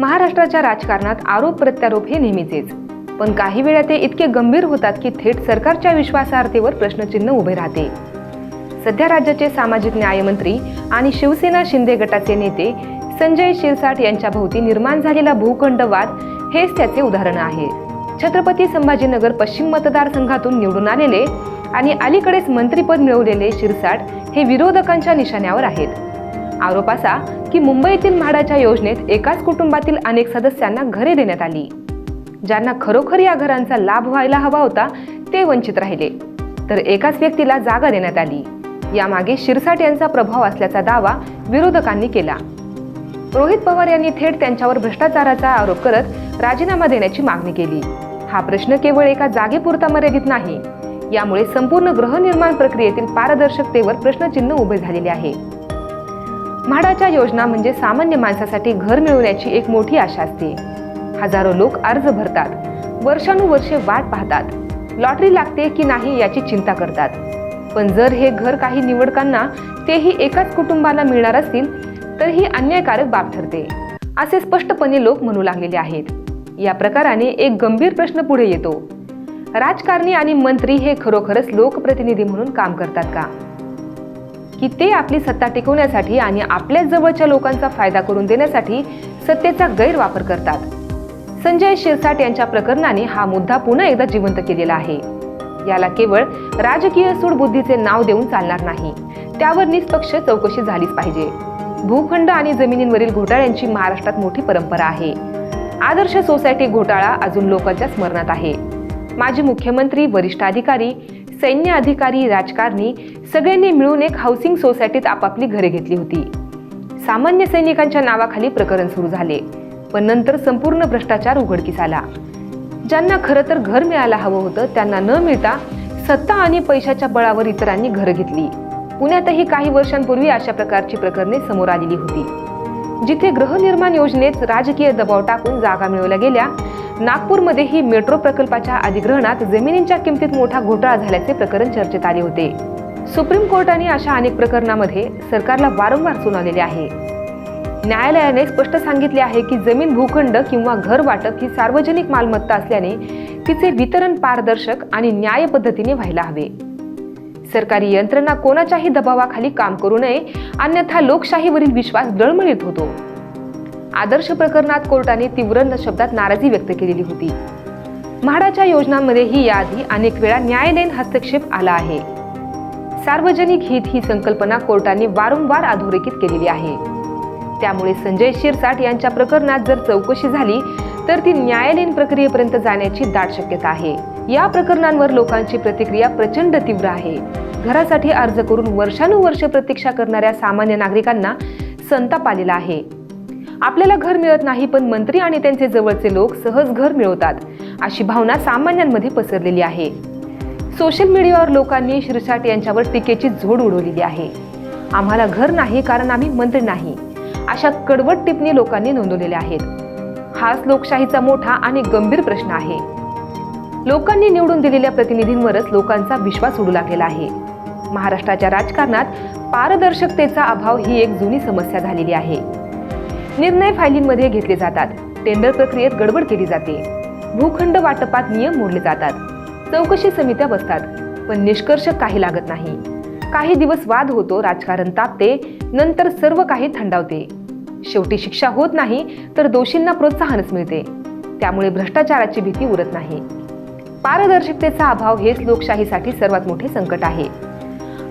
महाराष्ट्राच्या राजकारणात आरोप प्रत्यारोप हे नेहमीचेच. पण काही वेळा ते इतके गंभीर होतात की थेट सरकारच्या विश्वासार्हतेवर प्रश्नचिन्ह उभे राहते. सध्या राज्याचे सामाजिक न्यायमंत्री आणि शिवसेना शिंदे गटाचे नेते संजय शिरसाट यांच्या भोवती निर्माण झालेला भूखंडवाद हेच त्याचे उदाहरण आहे. छत्रपती संभाजीनगर पश्चिम मतदारसंघातून निवडून आलेले आणि अलीकडेच मंत्रीपद मिळवलेले शिरसाट हे विरोधकांच्या निशाण्यावर आहेत. आरोप असा की मुंबईतील म्हाडाच्या योजनेत एकाच कुटुंबातील अनेक सदस्यांना घरे देण्यात आली. ज्यांना खरोखर या घरांचा लाभ व्हायला हवा होता ते वंचित राहिले. तर एकाच व्यक्तीला जागा देण्यात आली. यामागे शिरसाट यांचा प्रभाव असल्याचा दावा विरोधकांनी केला. रोहित पवार यांनी थेट त्यांच्यावर भ्रष्टाचाराचा आरोप करत राजीनामा देण्याची मागणी केली. हा प्रश्न केवळ एका जागेपुरता मर्यादित नाही. यामुळे संपूर्ण गृहनिर्माण प्रक्रियेतील पारदर्शकतेवर प्रश्नचिन्ह उभे झालेले आहे. म्हाडाच्या योजना म्हणजे सामान्य माणसासाठी घर मिळवण्याची एक मोठी आशा असते. हजारो लोक अर्ज भरतात. वर्षानुवर्षे वाट पाहतात. लॉटरी लागते की नाही याची चिंता करतात. पण जर हे घर काही निवडकांना तेही एकाच कुटुंबाला मिळणार असतील तर ही अन्यायकारक बाब ठरते. असे स्पष्टपणे लोक म्हणू लागलेले आहेत. या प्रकाराने एक गंभीर प्रश्न पुढे येतो. राजकारणी आणि मंत्री हे खरोखरच लोकप्रतिनिधी म्हणून काम करतात का? की ते आपली सत्ता टिकवण्यासाठी आणि आपल्या जवळच्या लोकांचा फायदा करून देण्यासाठी सत्तेचा गैरवापर करतात. संजय शिरसाट यांच्या प्रकरणाने हा मुद्दा पुन्हा एकदा जिवंत केलेला आहे. याला केवळ राजकीय सूडबुद्धीचे नाव देऊन चालणार नाही. त्यावर निष्पक्ष चौकशी झालीच पाहिजे. भूखंड आणि जमिनींवरील घोटाळ्यांची महाराष्ट्रात मोठी परंपरा आहे. आदर्श सोसायटी घोटाळा अजून लोकांच्या स्मरणात आहे. माजी मुख्यमंत्री वरिष्ठ अधिकारी सैन्य अधिकारी राजकारणी सगळ्यांनी मिळून एक हाऊसिंग सोसायटीत आपापली घरे घेतली होती. सामान्य सैनिकांच्या नावाखाली प्रकरण सुरू झाले पण नंतर संपूर्ण भ्रष्टाचार उघडकीस आला. ज्यांना खरं तर घर मिळायला हवं होतं त्यांना न मिळता सत्ता आणि पैशाच्या बळावर इतरांनी घरं घेतली. पुण्यातही काही वर्षांपूर्वी अशा प्रकारची प्रकरणे समोर आलेली होती. जिथे गृहनिर्माण योजनेत राजकीय दबाव टाकून जागा मिळवल्या गेल्या नागपूरमध्येही मेट्रो प्रकल्पाच्या अधिग्रहणात जमिनींच्या किमतीत मोठा घोटाळा झाल्याचे प्रकरण चर्चेत आले होते. सुप्रीम कोर्टाने अशा अनेक प्रकरणामध्ये सरकारला वारंवार सुनावलेले आहे. न्यायालयाने स्पष्ट सांगितले आहे की जमीन भूखंड किंवा घर वाटप ही सार्वजनिक मालमत्ता असल्याने तिचे वितरण पारदर्शक आणि न्याय पद्धतीने व्हायला हवे. सरकारी यंत्रणा कोणाच्याही दबावाखाली काम करू नये अन्यथा लोकशाहीवरील विश्वास डळमळीत होतो. आदर्श प्रकरणात कोर्टाने तीव्र शब्दात नाराजी व्यक्त केलेली होती. म्हाडाच्या योजनांमध्येही याआधी अनेक वेळा न्यायालयीन हस्तक्षेप आला आहे. सार्वजनिक हित ही संकल्पना कोर्टाने वारंवार अधोरेखित केलेली आहे. त्यामुळे संजय शिरसाट यांच्या प्रकरणात जर चौकशी झाली तर ती न्यायालयीन प्रक्रियेपर्यंत जाण्याची दाट शक्यता आहे. या प्रकरणांवर लोकांची प्रतिक्रिया प्रचंड तीव्र आहे. घरासाठी अर्ज करून वर्षानुवर्ष प्रतीक्षा करणाऱ्या सामान्य नागरिकांना संताप आलेला आहे. आपल्याला घर मिळत नाही पण मंत्री आणि त्यांचे जवळचे लोक सहज घर मिळवतात अशी भावना सामान्यांमध्ये पसरलेली आहे. सोशल मीडियावर लोकांनी शिरसाट यांच्यावर टीकेची झोड उडवलेली आहे. आम्हाला घर नाही कारण आम्ही मंत्री नाही अशा कडवट टिप्पणी लोकांनी नोंदवलेल्या आहेत. हाच लोकशाहीचा मोठा आणि गंभीर प्रश्न आहे. लोकांनी निवडून दिलेल्या प्रतिनिधींवरच लोकांचा विश्वास उडू लागलेला आहे. महाराष्ट्राच्या राजकारणात पारदर्शकतेचा अभाव ही एक जुनी समस्या झालेली आहे. निर्णय फायलींमध्ये घेतले जातात. टेंडर प्रक्रियेत गडबड केली जाते. भूखंड वाटपात नियम मोडले जातात. चौकशी समित्या बसतात. पण निष्कर्ष काही लागत नाही. काही दिवस वाद होतो राजकारण तापते नंतर सर्व काही थंडावते. शेवटी शिक्षा होत नाही तर दोषींना प्रोत्साहनच मिळते. त्यामुळे भ्रष्टाचाराची भीती उरत नाही. पारदर्शकतेचा अभाव हेच लोकशाहीसाठी सर्वात मोठे संकट आहे.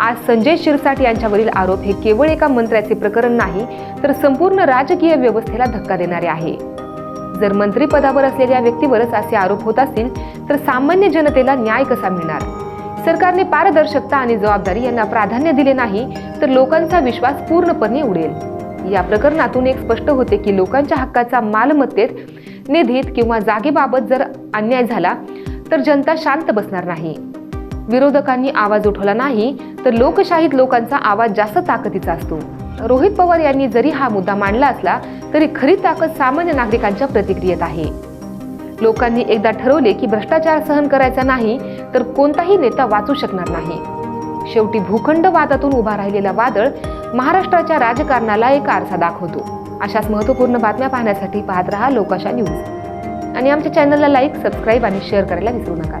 आज संजय शिरसाट यांच्यावरील आरोप हे केवळ एका मंत्र्याचे प्रकरण नाही तर संपूर्ण राजकीय व्यवस्थेला धक्का देणारे आहे. जर मंत्रीपदावर असलेल्या व्यक्तीवरच असे आरोप होत असतील तर सामान्य जनतेला न्याय कसा मिळणार? सरकारने पारदर्शकता आणि जबाबदारी यांना प्राधान्य दिले नाही तर लोकांचा विश्वास पूर्णपणे उडेल. या प्रकरणातून एक स्पष्ट होते की लोकांच्या हक्काचा मालमत्तेत निधीत किंवा जागेबाबत जर अन्याय झाला तर जनता शांत बसणार नाही. विरोधकांनी आवाज उठवला नाही तर लोकशाहीत लोकांचा आवाज जास्त ताकदीचा असतो. रोहित पवार यांनी जरी हा मुद्दा मांडला असला तरी खरी ताकद सामान्य नागरिकांच्या प्रतिक्रियेत आहे. लोकांनी एकदा ठरवले की भ्रष्टाचार सहन करायचा नाही तर कोणताही नेता वाचू शकणार नाही. शेवटी भूखंड वादातून उभा राहिलेला वादळ महाराष्ट्राच्या राजकारणाला एक आरसा दाखवतो. अशाच महत्त्वपूर्ण बातम्या पाहण्यासाठी पाहत रहा लोकाशा न्यूज. आणि आमच्या चॅनलला लाईक सबस्क्राईब आणि शेअर करायला विसरू नका.